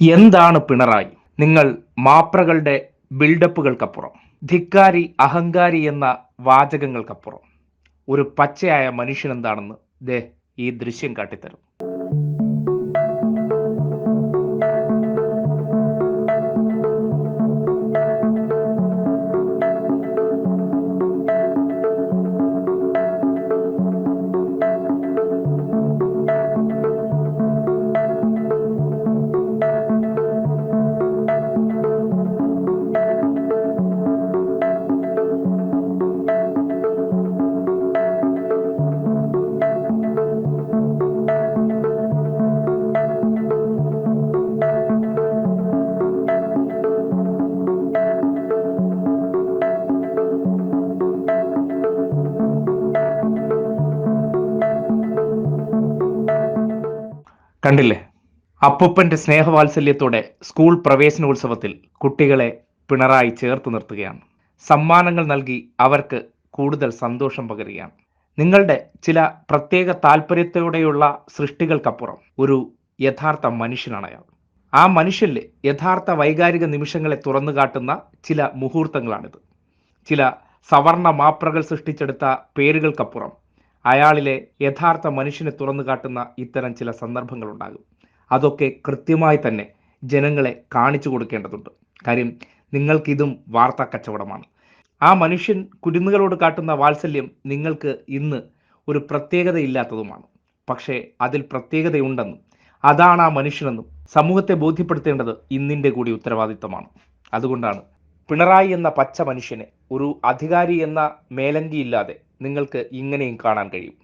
എന്താണ് പിണറായി? നിങ്ങൾ മാപ്രകളുടെ ബിൽഡപ്പുകൾക്കപ്പുറം ധിക്കാരി അഹങ്കാരി എന്ന വാചകങ്ങൾക്കപ്പുറം. ഒരു പച്ചയായ മനുഷ്യൻ എന്താണെന്ന് ദേ ഈ ദൃശ്യം കാട്ടിത്തരും. കണ്ടില്ലേ? അപ്പൂപ്പന്റെ സ്നേഹവാത്സല്യത്തോടെ സ്കൂൾ പ്രവേശനോത്സവത്തിൽ കുട്ടികളെ പിണറായി ചേർത്ത് നിർത്തുകയാണ്. സമ്മാനങ്ങൾ നൽകി അവർക്ക് കൂടുതൽ സന്തോഷം പകരുകയാണ്. നിങ്ങളുടെ ചില പ്രത്യേക താല്പര്യത്തോടെയുള്ള സൃഷ്ടികൾക്കപ്പുറം ഒരു യഥാർത്ഥ മനുഷ്യനാണ് അയാൾ. ആ മനുഷ്യനിലെ യഥാർത്ഥ വൈകാരിക നിമിഷങ്ങളെ തുറന്നു കാട്ടുന്ന ചില മുഹൂർത്തങ്ങളാണിത്. ചില സവർണ മാപ്രകൾ സൃഷ്ടിച്ചെടുത്ത പേരുകൾക്കപ്പുറം അയാളിലെ യഥാർത്ഥ മനുഷ്യനെ തുറന്നു കാട്ടുന്ന ഇത്തരം ചില സന്ദർഭങ്ങളുണ്ടാകും. അതൊക്കെ കൃത്യമായി തന്നെ ജനങ്ങളെ കാണിച്ചു കൊടുക്കേണ്ടതുണ്ട്. കാര്യം നിങ്ങൾക്കിതും വാർത്താ കച്ചവടമാണ്. ആ മനുഷ്യൻ കുരുന്നുകളോട് കാട്ടുന്ന വാത്സല്യം നിങ്ങൾക്ക് ഇന്ന് ഒരു പ്രത്യേകതയില്ലാത്തതുമാണ്. പക്ഷേ അതിൽ പ്രത്യേകതയുണ്ടെന്നും അതാണ് ആ മനുഷ്യനെന്നും സമൂഹത്തെ ബോധ്യപ്പെടുത്തേണ്ടത് ഇന്നിന്റെ കൂടി ഉത്തരവാദിത്തമാണ് അതുകൊണ്ടാണ് പിണറായി എന്ന പച്ച മനുഷ്യനെ ഒരു അധികാരി എന്ന മേലങ്കിയില്ലാതെ നിങ്ങൾക്ക് ഇങ്ങനെയും കാണാൻ കഴിയും.